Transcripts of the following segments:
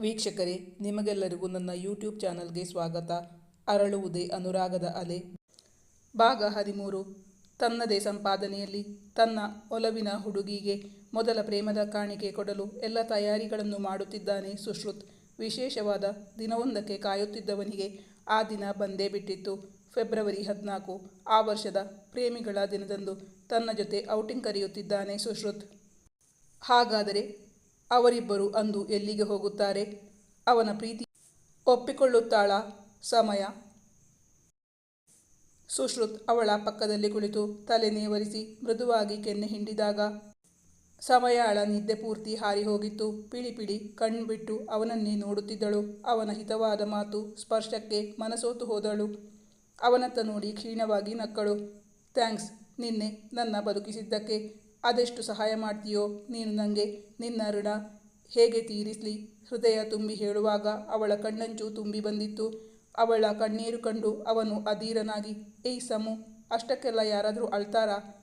ವೀಕ್ಷಕರೇ, ನಿಮಗೆಲ್ಲರಿಗೂ ನನ್ನ ಯೂಟ್ಯೂಬ್ ಚಾನಲ್ಗೆ ಸ್ವಾಗತ. ಅರಳುವುದೇ ಅನುರಾಗದ ಅಲೆ. ಭಾಗ ಹದಿಮೂರು. ತನ್ನದೇ ಸಂಪಾದನೆಯಲ್ಲಿ ತನ್ನ ಒಲವಿನ ಹುಡುಗಿಗೆ ಮೊದಲ ಪ್ರೇಮದ ಕಾಣಿಕೆ ಕೊಡಲು ಎಲ್ಲ ತಯಾರಿಗಳನ್ನು ಮಾಡುತ್ತಿದ್ದಾನೆ ಸುಶ್ರುತ್. ವಿಶೇಷವಾದ ದಿನವೊಂದಕ್ಕೆ ಕಾಯುತ್ತಿದ್ದವನಿಗೆ ಆ ದಿನ ಬಂದೇ ಬಿಟ್ಟಿತ್ತು. ಫೆಬ್ರವರಿ ಹದಿನಾಲ್ಕು, ಆ ವರ್ಷದ ಪ್ರೇಮಿಗಳ ದಿನದಂದು ತನ್ನ ಜೊತೆ ಔಟಿಂಗ್ ಕರೆಯುತ್ತಿದ್ದಾನೆ ಸುಶ್ರುತ್. ಹಾಗಾದರೆ ಅವರಿಬ್ಬರು ಅಂದು ಎಲ್ಲಿಗೆ ಹೋಗುತ್ತಾರೆ? ಅವನ ಪ್ರೀತಿ ಒಪ್ಪಿಕೊಳ್ಳುತ್ತಾಳ? ಸಮಯ. ಸುಶ್ರುತ್ ಅವಳ ಪಕ್ಕದಲ್ಲಿ ಕುಳಿತು ತಲೆ ನೇವರಿಸಿ ಮೃದುವಾಗಿ ಕೆನ್ನೆ ಹಿಂಡಿದಾಗ ಸಮಯಾಳ ನಿದ್ದೆ ಪೂರ್ತಿ ಹಾರಿ ಹೋಗಿತ್ತು. ಪಿಳಿ ಪಿಳಿ ಕಣ್ಬಿಟ್ಟು ಅವನನ್ನೇ ನೋಡುತ್ತಿದ್ದಳು. ಅವನ ಹಿತವಾದ ಮಾತು ಸ್ಪರ್ಶಕ್ಕೆ ಮನಸೋತು ಹೋದಳು. ಅವನತ್ತ ನೋಡಿ ಕ್ಷೀಣವಾಗಿ ನಕ್ಕಳು. ಥ್ಯಾಂಕ್ಸ್. ನಿನ್ನೆ ನನ್ನ ಬದುಕಿಸಿದ್ದಕ್ಕೆ ಅದೆಷ್ಟು ಸಹಾಯ ಮಾಡ್ತೀಯೋ ನೀನು ನನಗೆ ನಿನ್ನ ಋಣ ಹೇಗೆ ತೀರಿಸಲಿ? ಹೃದಯ ತುಂಬಿ ಹೇಳುವಾಗ ಅವಳ ಕಣ್ಣಂಚು ತುಂಬಿ ಬಂದಿತ್ತು. ಅವಳ ಕಣ್ಣೀರು ಕಂಡು ಅವನು ಅಧೀರನಾಗಿ, ಏಯ್ ಸಮು, ಅಷ್ಟಕ್ಕೆಲ್ಲ ಯಾರಾದರೂ ಅಳ್ತಾರಾ?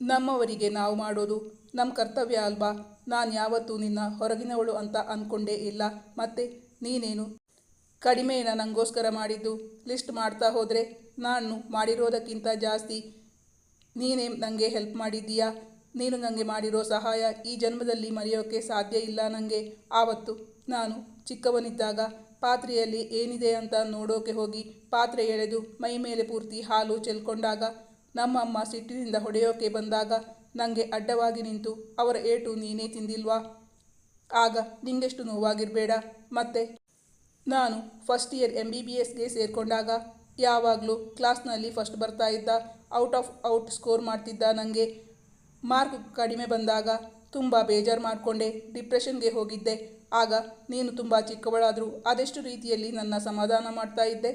ನಮ್ಮವರಿಗೆ ನಾವು ಮಾಡೋದು ನಮ್ಮ ಕರ್ತವ್ಯ ಅಲ್ವಾ? ನಾನು ಯಾವತ್ತೂ ನಿನ್ನ ಹೊರಗಿನವಳು ಅಂತ ಅಂದ್ಕೊಂಡೇ ಇಲ್ಲ. ಮತ್ತೆ ನೀನೇನು? ಕಡಿಮೆನ ನನಗೋಸ್ಕರ ಮಾಡಿದ್ದು ಲಿಸ್ಟ್ ಮಾಡ್ತಾ ಹೋದರೆ ನಾನು ಮಾಡಿರೋದಕ್ಕಿಂತ ಜಾಸ್ತಿ ನೀನೇ ನನಗೆ ಹೆಲ್ಪ್ ಮಾಡಿದ್ದೀಯಾ? ನೀನು ನನಗೆ ಮಾಡಿರೋ ಸಹಾಯ ಈ ಜನ್ಮದಲ್ಲಿ ಮರೆಯೋಕ್ಕೆ ಸಾಧ್ಯ ಇಲ್ಲ ನನಗೆ ಆವತ್ತು ನಾನು ಚಿಕ್ಕವನಿದ್ದಾಗ ಪಾತ್ರೆಯಲ್ಲಿ ಏನಿದೆ ಅಂತ ನೋಡೋಕೆ ಹೋಗಿ ಪಾತ್ರೆ ಎಳೆದು ಮೈ ಮೇಲೆ ಪೂರ್ತಿ ಹಾಲು ಚೆಲ್ಕೊಂಡಾಗ ನಮ್ಮಮ್ಮ ಸಿಟ್ಟಿನಿಂದ ಹೊಡೆಯೋಕೆ ಬಂದಾಗ ನನಗೆ ಅಡ್ಡವಾಗಿ ನಿಂತು ಅವರ ಏಟು ನೀನೇ ತಿಂದಿಲ್ವಾ? ಆಗ ನಿಂಗೆಷ್ಟು ನೋವಾಗಿರಬೇಡ. ಮತ್ತೆ ನಾನು first year M B B ಎಸ್ಗೆ ಸೇರಿಕೊಂಡಾಗ ಯಾವಾಗಲೂ ಕ್ಲಾಸ್ನಲ್ಲಿ ಫಸ್ಟ್ ಬರ್ತಾ ಇದ್ದ ಔಟ್ ಆಫ್ ಔಟ್ ಸ್ಕೋರ್ ಮಾಡ್ತಿದ್ದ ನನಗೆ ಮಾರ್ಕ್ ಕಡಿಮೆ ಬಂದಾಗ ತುಂಬ ಬೇಜಾರು ಮಾಡಿಕೊಂಡೆ ಡಿಪ್ರೆಷನ್ಗೆ ಹೋಗಿದ್ದೆ. ಆಗ ನೀನು ತುಂಬ ಚಿಕ್ಕವಳಾದರೂ ಅದೆಷ್ಟು ರೀತಿಯಲ್ಲಿ ನನ್ನ ಸಮಾಧಾನ ಮಾಡ್ತಾ ಇದ್ದೆ?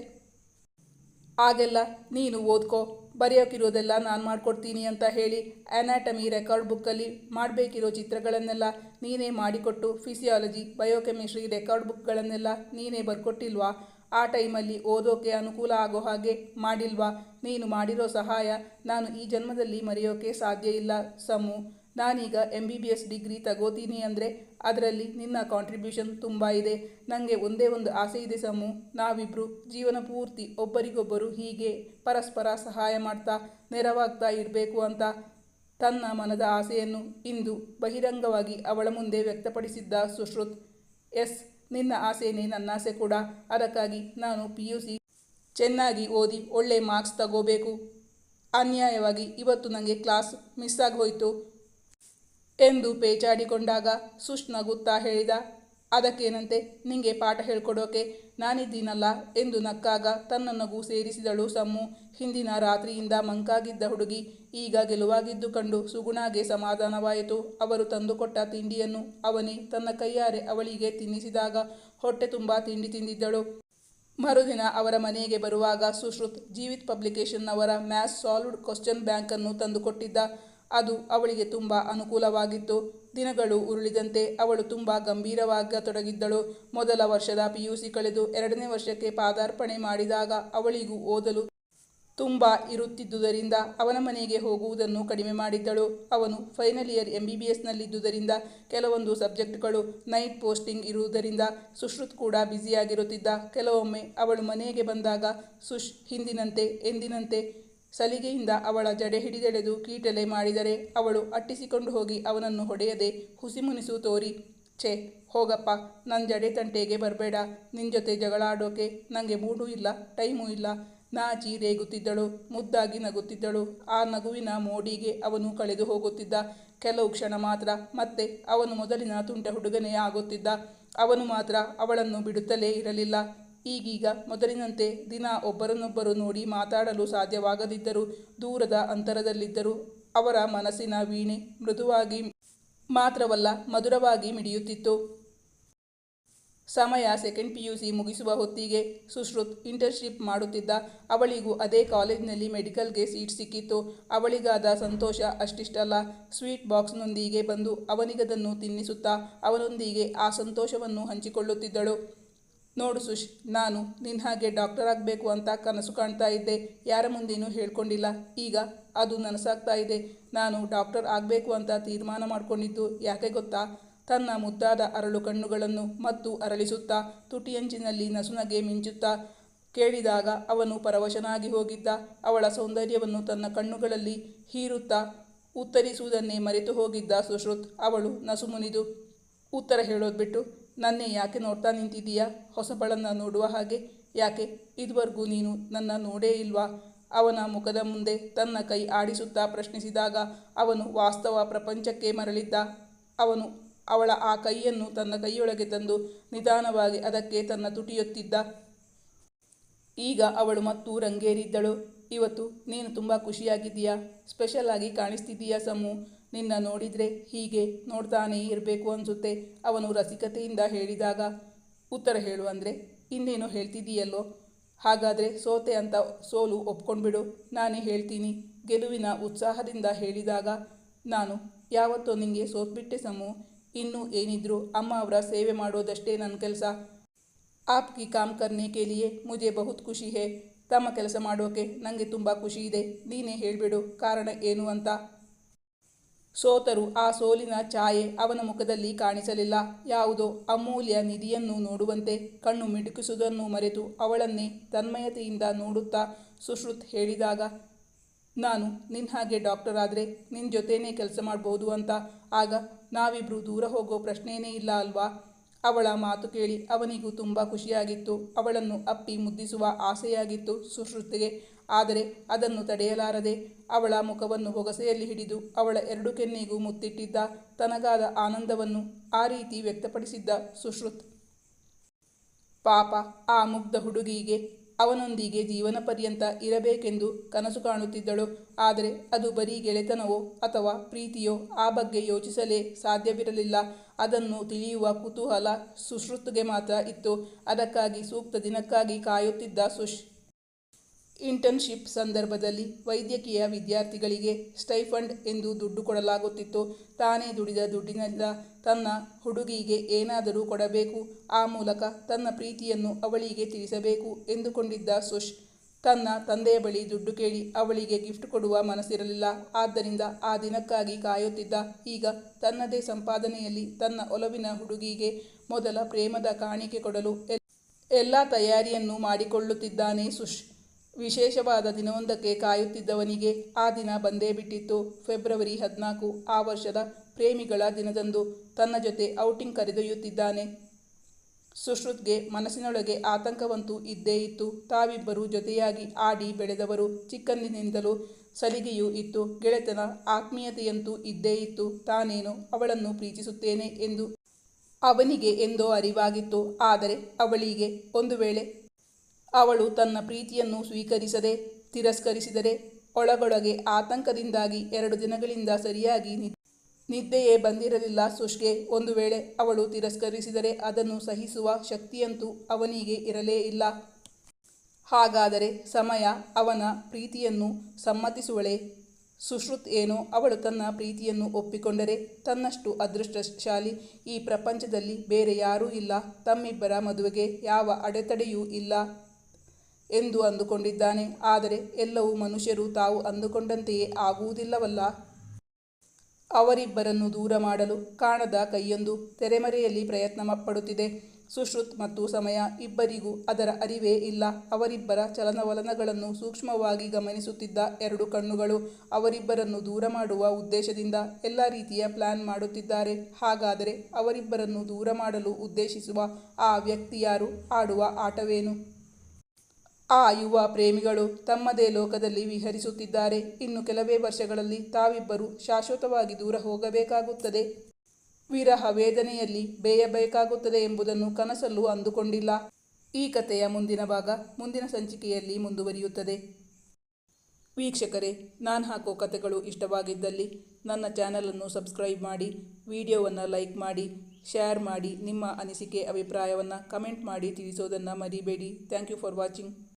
ಆಗೆಲ್ಲ ನೀನು ಓದ್ಕೋ, ಬರೆಯೋಕಿರೋದೆಲ್ಲ ನಾನು ಮಾಡಿಕೊಡ್ತೀನಿ ಅಂತ ಹೇಳಿ ಅನಾಟಮಿ ರೆಕಾರ್ಡ್ ಬುಕ್ಕಲ್ಲಿ ಮಾಡಬೇಕಿರೋ ಚಿತ್ರಗಳನ್ನೆಲ್ಲ ನೀನೇ ಮಾಡಿಕೊಟ್ಟು ಫಿಸಿಯಾಲಜಿ ಬಯೋಕೆಮಿಸ್ಟ್ರಿ ರೆಕಾರ್ಡ್ ಬುಕ್ಗಳನ್ನೆಲ್ಲ ನೀನೇ ಬರ್ಕೊಟ್ಟಿಲ್ವಾ? ಆ ಟೈಮಲ್ಲಿ ಓದೋಕೆ ಅನುಕೂಲ ಆಗೋ ಹಾಗೆ ಮಾಡಿಲ್ವಾ? ನೀನು ಮಾಡಿರೋ ಸಹಾಯ ನಾನು ಈ ಜನ್ಮದಲ್ಲಿ ಮರೆಯೋಕೆ ಸಾಧ್ಯ ಇಲ್ಲ, ಸಮು. ನಾನೀಗ M B B S degree ತಗೋತೀನಿ ಅಂದರೆ ಅದರಲ್ಲಿ ನಿನ್ನ ಕಾಂಟ್ರಿಬ್ಯೂಷನ್ ತುಂಬ ಇದೆ. ನನಗೆ ಒಂದೇ ಒಂದು ಆಸೆ ಇದೆ ಸಮು. ನಾವಿಬ್ಬರು ಜೀವನ ಪೂರ್ತಿ ಒಬ್ಬರಿಗೊಬ್ಬರು ಹೀಗೆ ಪರಸ್ಪರ ಸಹಾಯ ಮಾಡ್ತಾ ನೆರವಾಗ್ತಾ ಇರಬೇಕು ಅಂತ ತನ್ನ ಮನದ ಆಸೆಯನ್ನು ಇಂದು ಬಹಿರಂಗವಾಗಿ ಅವಳ ಮುಂದೆ ವ್ಯಕ್ತಪಡಿಸಿದ್ದ ಸುಶ್ರುತ್ ಎಸ್. ನಿನ್ನ ಆಸೆನೇ ನನ್ನ ಆಸೆ ಕೂಡ. ಅದಕ್ಕಾಗಿ ನಾನು ಪಿ ಯು ಸಿ ಚೆನ್ನಾಗಿ ಓದಿ ಒಳ್ಳೆ ಮಾರ್ಕ್ಸ್ ತಗೋಬೇಕು. ಅನ್ಯಾಯವಾಗಿ ಇವತ್ತು ನನಗೆ ಕ್ಲಾಸ್ ಮಿಸ್ ಹೋಯಿತು ಎಂದು ಪೇಚಾಡಿಕೊಂಡಾಗ ಸುಷ್ಣ ಗುತ್ತಾ ಹೇಳಿದ ಅದಕ್ಕೇನಂತೆ? ನಿಂಗೆ ಪಾಠ ಹೇಳ್ಕೊಡೋಕೆ ನಾನಿದ್ದೀನಲ್ಲ ಎಂದು ನಕ್ಕಾಗ ತನ್ನ ನಗು ಸೇರಿಸಿದಳು ಸಮ್ಮು. ಹಿಂದಿನ ರಾತ್ರಿಯಿಂದ ಮಂಕಾಗಿದ್ದ ಹುಡುಗಿ ಈಗ ಗೆಲುವಾಗಿದ್ದು ಕಂಡು ಸುಗುಣಾಗೆ ಸಮಾಧಾನವಾಯಿತು. ಅವರು ತಂದುಕೊಟ್ಟ ತಿಂಡಿಯನ್ನು ಅವನೇ ತನ್ನ ಕೈಯಾರೆ ಅವಳಿಗೆ ತಿನ್ನಿಸಿದಾಗ ಹೊಟ್ಟೆ ತುಂಬ ತಿಂಡಿ ತಿಂದಿದ್ದಳು. ಮರುದಿನ ಅವರ ಮನೆಗೆ ಬರುವಾಗ ಸುಶ್ರುತ್ ಜೀವಿತ್ ಪಬ್ಲಿಕೇಶನ್ನವರ ಮ್ಯಾಥ್ಸ್ ಸಾಲ್ವ್ಡ್ ಕ್ವಶನ್ ಬ್ಯಾಂಕನ್ನು ತಂದುಕೊಟ್ಟಿದ್ದ. ಅದು ಅವಳಿಗೆ ತುಂಬ ಅನುಕೂಲವಾಗಿತ್ತು. ದಿನಗಳು ಉರುಳಿದಂತೆ ಅವಳು ತುಂಬ ಗಂಭೀರವಾಗತೊಡಗಿದ್ದಳು. ಮೊದಲ ವರ್ಷದ ಪಿಯುಸಿ ಕಳೆದು ಎರಡನೇ ವರ್ಷಕ್ಕೆ ಪಾದಾರ್ಪಣೆ ಮಾಡಿದಾಗ ಅವಳಿಗೂ ಓದಲು ತುಂಬ ಇರುತ್ತಿದ್ದುದರಿಂದ ಅವನ ಮನೆಗೆ ಹೋಗುವುದನ್ನು ಕಡಿಮೆ ಮಾಡಿದ್ದಳು. ಅವನು final year M B B ಎಸ್ನಲ್ಲಿದ್ದುದರಿಂದ ಕೆಲವೊಂದು ಸಬ್ಜೆಕ್ಟ್ಗಳು ನೈಟ್ ಪೋಸ್ಟಿಂಗ್ ಇರುವುದರಿಂದ ಸುಶ್ರುತ್ ಕೂಡ ಬ್ಯುಸಿಯಾಗಿರುತ್ತಿದ್ದ. ಕೆಲವೊಮ್ಮೆ ಅವಳು ಮನೆಗೆ ಬಂದಾಗ ಸುಶ್ ಹಿಂದಿನಂತೆ ಎಂದಿನಂತೆ ಸಲಿಗೆಯಿಂದ ಅವಳ ಜಡೆ ಹಿಡಿದೆಳೆದು ಕೀಟಲೆ ಮಾಡಿದರೆ ಅವಳು ಅಟ್ಟಿಸಿಕೊಂಡು ಹೋಗಿ ಅವನನ್ನು ಹೊಡೆಯದೆ ಹುಸಿಮುನಿಸು ತೋರಿ. ಛೇ, ಹೋಗಪ್ಪ ನನ್ನ ಜಡೆ ತಂಟೆಗೆ ಬರಬೇಡ. ನಿನ್ನ ಜೊತೆ ಜಗಳಾಡೋಕೆ ನನಗೆ ಮೂಡೂ ಇಲ್ಲ, ಟೈಮೂ ಇಲ್ಲ. ನಾಚಿ ರೇಗುತ್ತಿದ್ದಳು ಮುದ್ದಾಗಿ ನಗುತ್ತಿದ್ದಳು. ಆ ನಗುವಿನ ಮೋಡಿಗೆ ಅವನು ಕಳೆದು ಹೋಗುತ್ತಿದ್ದ. ಕೆಲವು ಕ್ಷಣ ಮಾತ್ರ ಮತ್ತೆ ಅವನು ಮೊದಲಿನ ತುಂಟ ಹುಡುಗನೇ ಆಗುತ್ತಿದ್ದ. ಅವನು ಮಾತ್ರ ಅವಳನ್ನು ಬಿಡುತ್ತಲೇ ಇರಲಿಲ್ಲ. ಈಗೀಗ ಮೊದಲಿನಂತೆ ದಿನ ಒಬ್ಬರನ್ನೊಬ್ಬರು ನೋಡಿ ಮಾತಾಡಲು ಸಾಧ್ಯವಾಗದಿದ್ದರೂ ದೂರದ ಅಂತರದಲ್ಲಿದ್ದರೂ ಅವರ ಮನಸ್ಸಿನ ವೀಣೆ ಮೃದುವಾಗಿ ಮಾತ್ರವಲ್ಲ ಮಧುರವಾಗಿ ಮಿಡಿಯುತ್ತಿತ್ತು. ಸಮಯ ಸೆಕೆಂಡ್ ಪಿ ಯು ಸಿ ಮುಗಿಸುವ ಹೊತ್ತಿಗೆ ಸುಶ್ರುತ್ ಇಂಟರ್ನ್ಶಿಪ್ ಮಾಡುತ್ತಿದ್ದ. ಅವಳಿಗೂ ಅದೇ ಕಾಲೇಜಿನಲ್ಲಿ ಮೆಡಿಕಲ್ಗೆ ಸೀಟ್ ಸಿಕ್ಕಿತ್ತು. ಅವಳಿಗಾದ ಸಂತೋಷ ಅಷ್ಟಿಷ್ಟಲ್ಲ. ಸ್ವೀಟ್ ಬಾಕ್ಸ್ನೊಂದಿಗೆ ಬಂದು ಅವನಿಗದನ್ನು ತಿನ್ನಿಸುತ್ತಾ, ಅವನೊಂದಿಗೆ ಆ ಸಂತೋಷವನ್ನು ಹಂಚಿಕೊಳ್ಳುತ್ತಿದ್ದಳು. ನೋಡು ಸುಶ್, ನಾನು ನಿನ್ನ ಹಾಗೆ ಡಾಕ್ಟರ್ ಆಗಬೇಕು ಅಂತ ಕನಸು ಕಾಣ್ತಾ ಇದ್ದೆ. ಯಾರ ಮುಂದೇನೂ ಹೇಳ್ಕೊಂಡಿಲ್ಲ. ಈಗ ಅದು ನನಸಾಗ್ತಾ ಇದೆ. ನಾನು ಡಾಕ್ಟರ್ ಆಗಬೇಕು ಅಂತ ತೀರ್ಮಾನ ಮಾಡ್ಕೊಂಡಿದ್ದು ಯಾಕೆ ಗೊತ್ತಾ? ತನ್ನ ಮುದ್ದಾದ ಅರಳು ಕಣ್ಣುಗಳನ್ನು ಮತ್ತು ಅರಳಿಸುತ್ತಾ, ತುಟಿಯಂಚಿನಲ್ಲಿ ನಸುನಗೆ ಮಿಂಚುತ್ತಾ ಕೇಳಿದಾಗ ಅವನು ಪರವಶನಾಗಿ ಹೋಗಿದ್ದ. ಅವಳ ಸೌಂದರ್ಯವನ್ನು ತನ್ನ ಕಣ್ಣುಗಳಲ್ಲಿ ಹೀರುತ್ತಾ ಉತ್ತರಿಸುವುದನ್ನೇ ಮರೆತು ಹೋಗಿದ್ದ ಸುಶ್ರುತ್. ಅವಳು ನಸು ಮುನಿದು ಉತ್ತರ ಹೇಳೋದು ಬಿಟ್ಟು ನನ್ನೇ ಯಾಕೆ ನೋಡ್ತಾ ನಿಂತಿದ್ದೀಯಾ? ಹೊಸಬಳನ್ನು ನೋಡುವ ಹಾಗೆ. ಯಾಕೆ? ಇದುವರೆಗೂ ನೀನು ನನ್ನ ನೋಡೇ ಇಲ್ವಾ? ಅವನ ಮುಖದ ಮುಂದೆ ತನ್ನ ಕೈ ಆಡಿಸುತ್ತಾ ಪ್ರಶ್ನಿಸಿದಾಗ ಅವನು ವಾಸ್ತವ ಪ್ರಪಂಚಕ್ಕೆ ಮರಳಿದ್ದ. ಅವನು ಅವಳ ಆ ಕೈಯನ್ನು ತನ್ನ ಕೈಯೊಳಗೆ ತಂದು ನಿಧಾನವಾಗಿ ಅದಕ್ಕೆ ತನ್ನ ತುಟಿಯೊತ್ತಿದ್ದ. ಈಗ ಅವಳು ಮತ್ತು ರಂಗೇರಿದ್ದಳು. ಇವತ್ತು ನೀನು ತುಂಬ ಖುಷಿಯಾಗಿದ್ದೀಯಾ? ಸ್ಪೆಷಲ್ ಆಗಿ ಕಾಣಿಸ್ತಿದ್ದೀಯಾ ನಿನ್ನ ನೋಡಿದರೆ ಹೀಗೆ ನೋಡ್ತಾನೇ ಇರಬೇಕು ಅನಿಸುತ್ತೆ. ಅವನು ರಸಿಕತೆಯಿಂದ ಹೇಳಿದಾಗ, ಉತ್ತರ ಹೇಳು ಅಂದರೆ, ಇನ್ನೇನು ಹೇಳ್ತಿದ್ದೀಯಲ್ಲೋ? ಹಾಗಾದರೆ ಸೋತೆ ಅಂತ ಸೋಲು ಒಪ್ಕೊಂಡ್ಬಿಡು. ನಾನೇ ಹೇಳ್ತೀನಿ. ಗೆಲುವಿನ ಉತ್ಸಾಹದಿಂದ ಹೇಳಿದಾಗ, ನಾನು, ಯಾವತ್ತೋ ನಿಮಗೆ ಸೋತ್ಬಿಟ್ಟೆ ಸಮು. ಇನ್ನೂ ಏನಿದ್ರು ಅಮ್ಮ ಅವರ ಸೇವೆ ಮಾಡೋದಷ್ಟೇ ನನ್ನ ಕೆಲಸ. ಆಪ್ಕಿ ಕಾಮ್ ಕರ್ನೆ ಕೇಳಿಯೇ ಲಿಯೆ ಮುಜೆ ಬಹುತ್ ಖುಷಿ ಹೇ. ತಮ್ಮ ಕೆಲಸ ಮಾಡೋಕೆ ನನಗೆ ತುಂಬ ಖುಷಿ ಇದೆ. ನೀನೇ ಹೇಳಿಬಿಡು, ಕಾರಣ ಏನು ಅಂತ. ಸೋತರು ಆ ಸೋಲಿನ ಛಾಯೆ ಅವನ ಮುಖದಲ್ಲಿ ಕಾಣಿಸಲಿಲ್ಲ. ಯಾವುದೋ ಅಮೂಲ್ಯ ನಿಧಿಯನ್ನು ನೋಡುವಂತೆ ಕಣ್ಣು ಮಿಡುಕಿಸುವುದನ್ನು ಮರೆತು ಅವಳನ್ನೇ ತನ್ಮಯತೆಯಿಂದ ನೋಡುತ್ತಾ ಸುಶ್ರುತ್ ಹೇಳಿದಾಗ, ನಾನು ನಿನ್ನ ಹಾಗೆ ಡಾಕ್ಟರ್ ಆದರೆ ನಿನ್ನ ಜೊತೆನೇ ಕೆಲಸ ಮಾಡ್ಬೋದು ಅಂತ. ಆಗ ನಾವಿಬ್ಬರು ದೂರ ಹೋಗೋ ಪ್ರಶ್ನೆಯೇ ಇಲ್ಲ ಅಲ್ವಾ? ಅವಳ ಮಾತು ಕೇಳಿ ಅವನಿಗೂ ತುಂಬ ಖುಷಿಯಾಗಿತ್ತು. ಅವಳನ್ನು ಅಪ್ಪಿ ಮುದ್ದಿಸುವ ಆಸೆಯಾಗಿತ್ತು ಸುಶ್ರುತಿಗೆ. ಆದರೆ ಅದನ್ನು ತಡೆಯಲಾರದೆ ಅವಳ ಮುಖವನ್ನು ಹೊಗಸೆಯಲ್ಲಿ ಹಿಡಿದು ಅವಳ ಎರಡು ಕೆನ್ನೆಗೂ ಮುತ್ತಿಟ್ಟಿದ್ದ ತನಗಾದ ಆನಂದವನ್ನು ಆ ರೀತಿ ವ್ಯಕ್ತಪಡಿಸಿದ್ದ ಸುಶ್ರುತ್. ಪಾಪ, ಆ ಮುಗ್ಧ ಹುಡುಗಿಗೆ ಅವನೊಂದಿಗೆ ಜೀವನ ಪರ್ಯಂತ ಇರಬೇಕೆಂದು ಕನಸು ಕಾಣುತ್ತಿದ್ದಳು. ಆದರೆ ಅದು ಬರೀ ಗೆಳೆತನವೋ ಅಥವಾ ಪ್ರೀತಿಯೋ ಆ ಬಗ್ಗೆ ಯೋಚಿಸಲೇ ಸಾಧ್ಯವಿರಲಿಲ್ಲ. ಅದನ್ನು ತಿಳಿಯುವ ಕುತೂಹಲ ಸುಶ್ರುತ್ಗೆ ಮಾತ್ರ ಇತ್ತು. ಅದಕ್ಕಾಗಿ ಸೂಕ್ತ ದಿನಕ್ಕಾಗಿ ಕಾಯುತ್ತಿದ್ದ ಸುಶ್ ಇಂಟರ್ನ್ಶಿಪ್ ಸಂದರ್ಭದಲ್ಲಿ ವೈದ್ಯಕೀಯ ವಿದ್ಯಾರ್ಥಿಗಳಿಗೆ ಸ್ಟೈಫಂಡ್ ಎಂದು ದುಡ್ಡು ಕೊಡಲಾಗುತ್ತಿತ್ತು. ತಾನೇ ದುಡಿದ ದುಡ್ಡಿನಿಂದ ತನ್ನ ಹುಡುಗಿಗೆ ಏನಾದರೂ ಕೊಡಬೇಕು. ಆ ಮೂಲಕ ತನ್ನ ಪ್ರೀತಿಯನ್ನು ಅವಳಿಗೆ ತಿಳಿಸಬೇಕು ಎಂದುಕೊಂಡಿದ್ದ ಸುಶ್ ತನ್ನ ತಂದೆಯ ಬಳಿ ದುಡ್ಡು ಕೇಳಿ ಅವಳಿಗೆ ಗಿಫ್ಟ್ ಕೊಡುವ ಮನಸ್ಸಿರಲಿಲ್ಲ. ಆದ್ದರಿಂದ ಆ ದಿನಕ್ಕಾಗಿ ಕಾಯುತ್ತಿದ್ದ ಈಗ ತನ್ನದೇ ಸಂಪಾದನೆಯಲ್ಲಿ ತನ್ನ ಒಲವಿನ ಹುಡುಗಿಗೆ ಮೊದಲ ಪ್ರೇಮದ ಕಾಣಿಕೆ ಕೊಡಲು ಎಲ್ಲ ತಯಾರಿಯನ್ನು ಮಾಡಿಕೊಳ್ಳುತ್ತಿದ್ದಾನೆ ಸುಶ್. ವಿಶೇಷವಾದ ದಿನವೊಂದಕ್ಕೆ ಕಾಯುತ್ತಿದ್ದವನಿಗೆ ಆ ದಿನ ಬಂದೇ ಬಿಟ್ಟಿತ್ತು. ಫೆಬ್ರವರಿ ಹದಿನಾಲ್ಕು ಆ ವರ್ಷದ ಪ್ರೇಮಿಗಳ ದಿನದಂದು ತನ್ನ ಜೊತೆ ಔಟಿಂಗ್ ಕರೆದೊಯ್ಯುತ್ತಿದ್ದಾನೆ. ಸುಶ್ರುತ್ಗೆ ಮನಸ್ಸಿನೊಳಗೆ ಆತಂಕವಂತೂ ಇದ್ದೇ ಇತ್ತು. ತಾವಿಬ್ಬರು ಜೊತೆಯಾಗಿ ಆಡಿ ಬೆಳೆದವರು ಚಿಕ್ಕಂದಿನಿಂದಲೂ ಸಲಿಗೆಯೂ ಇತ್ತು. ಗೆಳೆತನ ಆತ್ಮೀಯತೆಯಂತೂ ಇದ್ದೇ ಇತ್ತು. ತಾನೇನು ಅವಳನ್ನು ಪ್ರೀತಿಸುತ್ತೇನೆ ಎಂದು ಅವನಿಗೆ ಎಂದೋ ಅರಿವಾಗಿತ್ತು. ಆದರೆ ಅವಳಿಗೆ ಒಂದು ವೇಳೆ ಅವಳು ತನ್ನ ಪ್ರೀತಿಯನ್ನು ಸ್ವೀಕರಿಸದೆ ತಿರಸ್ಕರಿಸಿದರೆ, ಒಳಗೊಳಗೆ ಆತಂಕದಿಂದಾಗಿ ಎರಡು ದಿನಗಳಿಂದ ಸರಿಯಾಗಿ ನಿದ್ದೆಯೇ ಬಂದಿರಲಿಲ್ಲ ಸುಷ್ಗೆ. ಒಂದು ವೇಳೆ ಅವಳು ತಿರಸ್ಕರಿಸಿದರೆ ಅದನ್ನು ಸಹಿಸುವ ಶಕ್ತಿಯಂತೂ ಅವನಿಗೆ ಇರಲೇ ಇಲ್ಲ. ಹಾಗಾದರೆ ಸಮಯ ಅವನ ಪ್ರೀತಿಯನ್ನು ಸಮ್ಮತಿಸುವಳೆ. ಸುಶ್ರುತ್ ಏನೋ ಅವಳು ತನ್ನ ಪ್ರೀತಿಯನ್ನು ಒಪ್ಪಿಕೊಂಡರೆ ತನ್ನಷ್ಟು ಅದೃಷ್ಟಶಾಲಿ. ಈ ಪ್ರಪಂಚದಲ್ಲಿ ಬೇರೆ ಯಾರೂ ಇಲ್ಲ. ತಮ್ಮಿಬ್ಬರ ಮದುವೆಗೆ ಯಾವ ಅಡೆತಡೆಯೂ ಇಲ್ಲ ಎಂದು ಅಂದುಕೊಂಡಿದ್ದಾನೆ. ಆದರೆ ಎಲ್ಲವೂ ಮನುಷ್ಯರು ತಾವು ಅಂದುಕೊಂಡಂತೆಯೇ ಆಗುವುದಿಲ್ಲವಲ್ಲ. ಅವರಿಬ್ಬರನ್ನು ದೂರ ಮಾಡಲು ಕಾಣದ ಕೈಯೊಂದು ತೆರೆಮರೆಯಲ್ಲಿ ಪ್ರಯತ್ನ ಪಡುತ್ತಿದೆ ಸುಶ್ರುತ್ ಮತ್ತು ಸಮಯ ಇಬ್ಬರಿಗೂ ಅದರ ಅರಿವೇ ಇಲ್ಲ. ಅವರಿಬ್ಬರ ಚಲನವಲನಗಳನ್ನು ಸೂಕ್ಷ್ಮವಾಗಿ ಗಮನಿಸುತ್ತಿದ್ದ ಎರಡು ಕಣ್ಣುಗಳು ಅವರಿಬ್ಬರನ್ನು ದೂರ ಮಾಡುವ ಉದ್ದೇಶದಿಂದ ಎಲ್ಲ ರೀತಿಯ ಪ್ಲಾನ್ ಮಾಡುತ್ತಿದ್ದಾರೆ. ಹಾಗಾದರೆ ಅವರಿಬ್ಬರನ್ನು ದೂರ ಮಾಡಲು ಉದ್ದೇಶಿಸುವ ಆ ವ್ಯಕ್ತಿ ಯಾರು? ಆಡುವ ಆಟವೇನು? ಆ ಯುವ ಪ್ರೇಮಿಗಳು ತಮ್ಮದೇ ಲೋಕದಲ್ಲಿ ವಿಹರಿಸುತ್ತಿದ್ದಾರೆ. ಇನ್ನು ಕೆಲವೇ ವರ್ಷಗಳಲ್ಲಿ ತಾವಿಬ್ಬರು ಶಾಶ್ವತವಾಗಿ ದೂರ ಹೋಗಬೇಕಾಗುತ್ತದೆ. ವಿರಹ ವೇದನೆಯಲ್ಲಿ ಬೇಯಬೇಕಾಗುತ್ತದೆ ಎಂಬುದನ್ನು ಕನಸಲ್ಲೂ ಅಂದುಕೊಂಡಿಲ್ಲ. ಈ ಕಥೆಯ ಮುಂದಿನ ಭಾಗ ಮುಂದಿನ ಸಂಚಿಕೆಯಲ್ಲಿ ಮುಂದುವರಿಯುತ್ತದೆ. ವೀಕ್ಷಕರೇ, ನಾನು ಹಾಕೋ ಕಥೆಗಳು ಇಷ್ಟವಾಗಿದ್ದಲ್ಲಿ ನನ್ನ ಚಾನಲನ್ನು ಸಬ್ಸ್ಕ್ರೈಬ್ ಮಾಡಿ, ವಿಡಿಯೋವನ್ನು ಲೈಕ್ ಮಾಡಿ, ಶೇರ್ ಮಾಡಿ, ನಿಮ್ಮ ಅನಿಸಿಕೆ, ಅಭಿಪ್ರಾಯವನ್ನು ಕಮೆಂಟ್ ಮಾಡಿ ತಿಳಿಸೋದನ್ನು ಮರಿಬೇಡಿ. Thank you for watching.